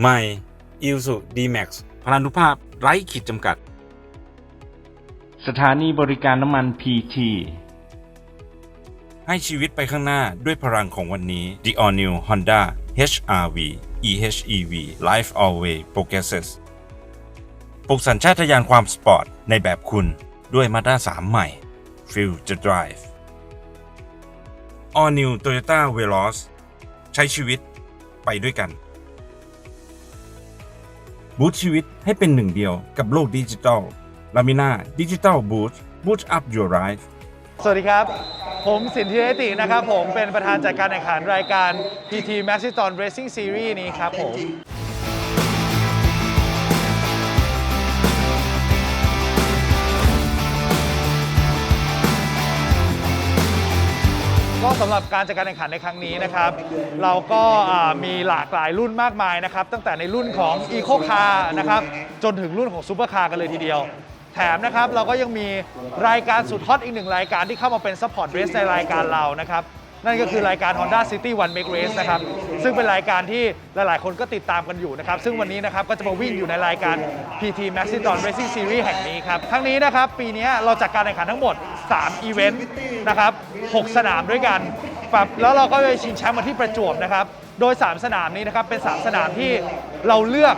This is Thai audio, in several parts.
ใหม่ i l s u D-Max พลานุภาพไร้ขีดจำกัด สถานีบริการน้ำมัน PT ให้ชีวิตไปข้างหน้าด้วยพลังของวันนี้ The All New Honda HR-V EHEV Life Always Progresses ปลุกสัญชาตญาณความสปอร์ต ในแบบคุณด้วย Mazda 3ใหม่ Feel the Drive All New Toyota Veloz ใช้ชีวิตไปด้วยกัน บูตชีวิตให้เป็นหนึ่งเดียวกับโลกดิจิทัลลามิน่าดิจิทัลบูตบูตอัพยูร์ไลฟ์สวัสดีครับ ผมสินธิเรตินะครับ ผมเป็นประธานจัดการแข่งขันรายการ PT Maxiton Racing Series นี้ครับผม ก็สำหรับการจัดการแข่งขันในครั้งนี้นะครับ เราก็อ่ามีหลากหลายรุ่นมากมายนะครับ ตั้งแต่ในรุ่นของ Eco Car นะครับ จนถึงรุ่นของ Super Car กันเลยทีเดียว แถมนะครับ เราก็ยังมีรายการสุดฮอตอีกหนึ่งรายการที่เข้ามาเป็น Support Race ในรายการเรานะครับ นั่นก็คือรายการ Honda City One Make Race นะครับซึ่งเป็นรายการที่หลาย ๆ คนก็ติดตามกันอยู่นะครับซึ่งวันนี้นะครับก็จะมาวิ่งอยู่ในรายการ PT Maxiton Racing Series แห่งนี้ครับทั้งนี้นะครับปีนี้เราจัดการแข่งขันทั้งหมด 3 อีเวนต์นะครับ 6 สนามด้วยกันแบบแล้วเราก็ไปชิงแชมป์มาที่ประจวบนะครับโดย 3 สนามนี้นะครับเป็น 3 สนามที่เราเลือก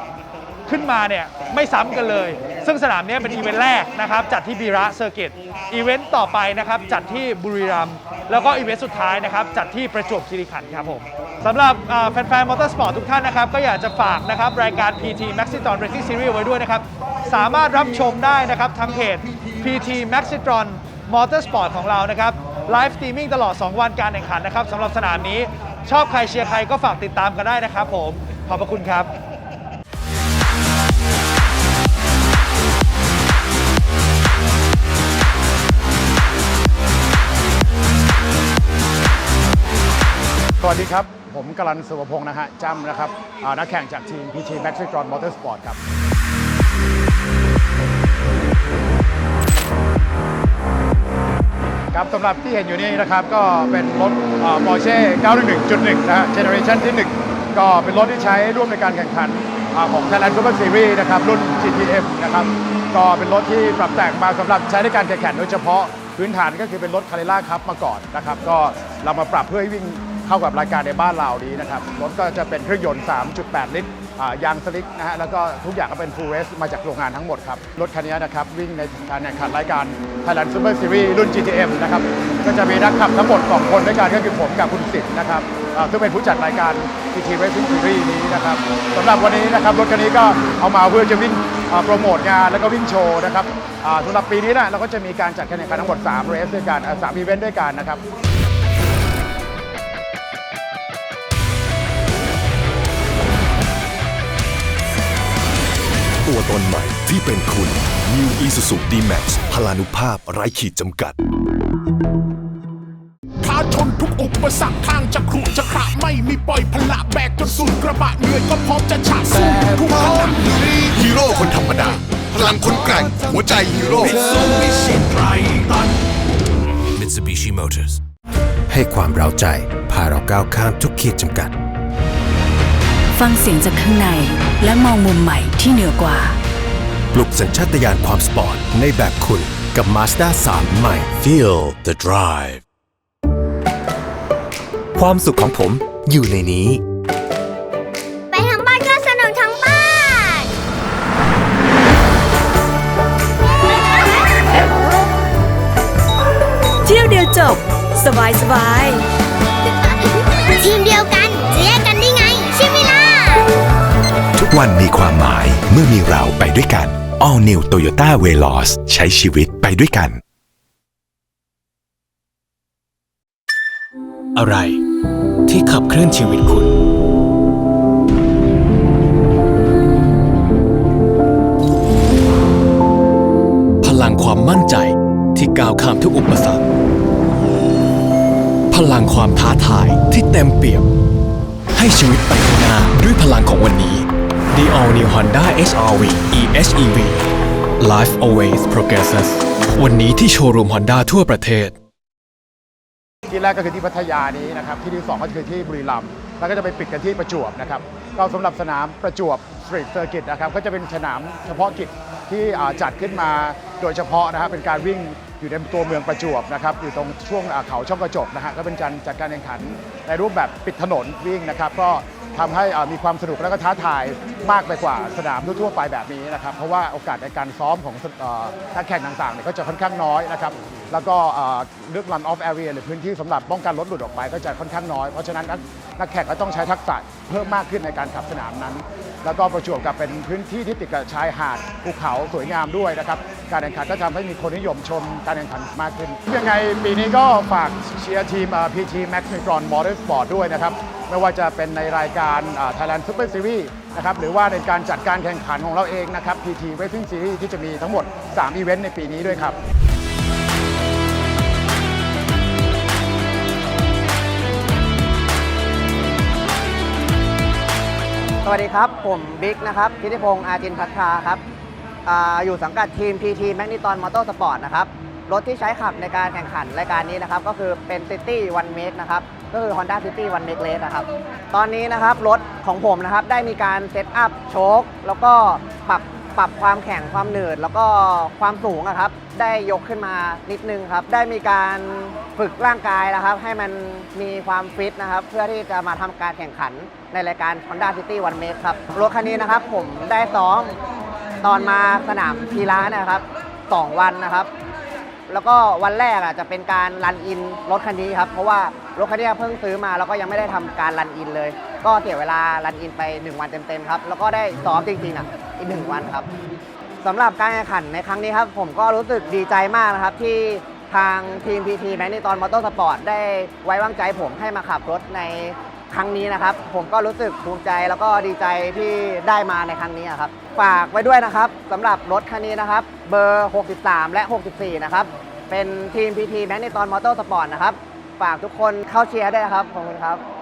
ขึ้นมาเนี่ยไม่ซ้ำกันเลย ซึ่งสนามนี้เป็นอีเวนต์แรกนะครับจัดที่บีระเซอร์กิตอีเวนต์ต่อไปนะครับจัดที่บุรีรัมย์แล้วก็อีเวนต์สุดท้ายนะครับจัดที่ประจวบคีรีขันธ์ครับผมสำหรับแฟนๆมอเตอร์สปอร์ตทุกท่านนะครับก็อยากจะฝากนะครับรายการ PT Maxitron Racing Series ไว้ด้วยนะครับสามารถรับชมได้นะครับทางเพจ PT Maxitron Motorsport ของเรานะครับไลฟ์สตรีมมิ่งตลอด 2 วันการแข่งขันนะครับสำหรับสนามนี้ชอบใครเชียร์ใครก็ฝากติดตามกันได้นะครับผม ขอบพระคุณครับ ดีครับ ผมกรันสุวพงศ์นะฮะจ้ำนะครับนักแข่งจากทีม PT m a x i t r o n Motorsport ครับ ครับสำหรับที่เห็นอยู่นี่นะครับ ก็เป็นรถอ่า Porsche 911.1 นะฮะ Generation ที่ 1 ก็เป็นรถที่ใช้ร่วมในการแข่งขันอของ Thailand Super Series นะครับ รุ่น GTM นะครับ ก็เป็นรถที่ปรับแต่งมาสำหรับใช้ในการแข่งขันโดยเฉพาะพื้นฐานก็คือเป็นรถคาริล่าครับมาก่อนนะครับ ก็เรามาปรับเพื่อให้วิ่ง เข้ากับรายการในบ้านเรานี้นะครับรถก็จะเป็นเครื่องยนต์ 3.8 ลิตรยางสลิกนะฮะแล้วก็ทุกอย่างก็เป็น full race มาจากโรงงานทั้งหมดครับ รถคันนี้นะครับ วิ่งในการแข่งขันรายการ Thailand Super Series รุ่น GTM นะครับ ก็จะมีนักขับทั้งหมด 2 คนด้วยกันก็คือผมกับคุณสิทธิ์นะครับซึ่งเป็นผู้จัดรายการ GT Racing Series นี้นะครับสำหรับวันนี้นะครับ รถคันนี้ก็เอามาเพื่อจะวิ่งโปรโมทงานแล้วก็วิ่งโชว์นะครับสำหรับปีนี้นะเราก็จะมีการจัดการแข่งขันทั้งหมด3 race ด้วยกันอ่าสามอีเวนต์ด้วยกันนะครับ ตัวตนใหม่ที่เป็นคุณ New Isuzu D-Max พลานุภาพไร้ขีดจำกัดท้าชนทุกอุปสรรคทางจะขรุจะขระไม่มีปล่อยพละแบกจนสุดกระบะเหนื่อยก็พร้อมจะฉะสู้ทุกคนฮีโร่คนธรรมดา พลังคนแกร่ง หัวใจฮีโร่ Mitsubishi Motors ให้ความเราใจ พาเราก้าวข้ามทุกขีดจำกัด ฟังเสียงจากข้างในและมองมุมใหม่ที่เหนือกว่า ปลุกสัญชาตญาณความสปอร์ตในแบบคุณกับ Mazda 3 ใหม่ Feel the drive ความสุขของผมอยู่ในนี้ ไปทางบ้านก็สนุกทั้งบ้าน เที่ยวเดียวจบ สบายสบายที วันมีความหมายเมื่อมีเราไปด้วยกัน All New Toyota Veloz ใช้ชีวิตไปด้วยกัน อะไรที่ขับเคลื่อนชีวิตคุณ พลังความมั่นใจที่ก้าวข้ามทุกอุปสรรค พลังความท้าทายที่เต็มเปี่ยม ให้ชีวิตไปข้างหน้าด้วยพลังของวันนี้ The All New Honda HR-V EHEV Life Always Progresses วันนี้ที่โชว์รูม Honda ทั่วประเทศ ที่แรกก็คือที่พัทยานี้นะครับ ที่ที่สองก็คือที่บุรีรัมย์แล้วก็จะไปปิดกันที่ประจวบนะครับ ก็สำหรับสนามประจวบสตรีทเซอร์กิตนะครับ ก็จะเป็นสนามเฉพาะกิจที่จัดขึ้นมาโดยเฉพาะนะครับเป็นการวิ่งอยู่ในตัวเมืองประจวบนะครับอยู่ตรงช่วงเขาช่องกระจกนะฮะก็เป็นการจัดการแข่งขันในรูปแบบปิดถนนวิ่งนะครับ ก็ ทำให้มีความสนุกและก็ท้าทายมากไปกว่าสนามทั่วๆไปแบบนี้นะครับ เพราะว่าโอกาสในการซ้อมของนักแข่งต่างๆเนี่ยก็จะค่อนข้างน้อยนะครับ แล้วก็เรื่อง run off area หรือพื้นที่สำหรับป้องกันรถหลุดออกไปก็จะค่อนข้างน้อย เพราะฉะนั้นนักนักแข่งก็ต้องใช้ทักษะเพิ่มมากขึ้นในการขับสนามนั้น แล้วก็ประจวบกับเป็นพื้นที่ที่ติดกับชายหาดภูเขาสวยงามด้วยนะครับ การแข่งขันก็ทำให้มีคนนิยมชมการแข่งขันมากขึ้น ยังไงปีนี้ก็ฝากเชียร์ทีมเอ่อ PT Max Micron Motorsport ด้วยนะครับ ไม่ว่าจะเป็นในรายการเอ่อ Thailand Super Series นะครับหรือว่าในการจัดการแข่งขันของเราเองนะครับ PT Racing Series ที่จะมีทั้งหมด 3 อีเวนต์ในปีนี้ด้วยครับสวัสดีครับ ผมบิ๊กนะครับทิติพงษ์อาจินพัทราครับ ออยู่สังกัดทีม PT m a g n e t o n Motorsport นะครับ รถที่ใช้ขับในการแข่งขันรายการนี้นะครับ ก็คือเป็น City One Make นะครับ ก็คือ Honda City One Make Race นะครับ ตอนนี้นะครับ รถของผมนะครับ ได้มีการเซตอัพโชคแล้วก็ปรับปรับความแข็งความหนืดแล้วก็ความสูงอะครับ ได้ยกขึ้นมานิดนึงครับ ได้มีการฝึกร่างกายนะครับ ให้มันมีความฟิตนะครับ เพื่อที่จะมาทำการแข่งขันในรายการ Honda City One Make ครับรถคันนี้นะครับ ผมได้ซ้อม ตอนมาสนามพีระนะครับ2 วันนะครับ แล้วก็วันแรกอะจะเป็นการรันอินรถคันนี้ครับ เพราะว่ารถคันนี้เพิ่งซื้อมาแล้วก็ยังไม่ได้ทำการรันอินเลย ก็เสียเวลารันอินไป 1 วันเต็มๆครับ แล้วก็ได้ซ้อมจริงๆอะอีกหนึ่งวันครับสำหรับการแข่งขันในครั้งนี้ครับ ผมก็รู้สึกดีใจมากนะครับที่ทางทีม PT แมกนีตอนมอเตอร์สปอร์ตได้ไว้วางใจผมให้มาขับรถใน ครั้งนี้นะครับ ผมก็รู้สึกภูมิใจแล้วก็ดีใจที่ได้มาในครั้งนี้ครับ ฝากไว้ด้วยนะครับสำหรับรถคันนี้นะครับ เบอร์ 63 และ 64 นะครับ เป็นทีม PT แมกนีตอนมอเตอร์สปอร์ตนะครับ ฝากทุกคนเข้าเชียร์ด้วยครับ ขอบคุณครับ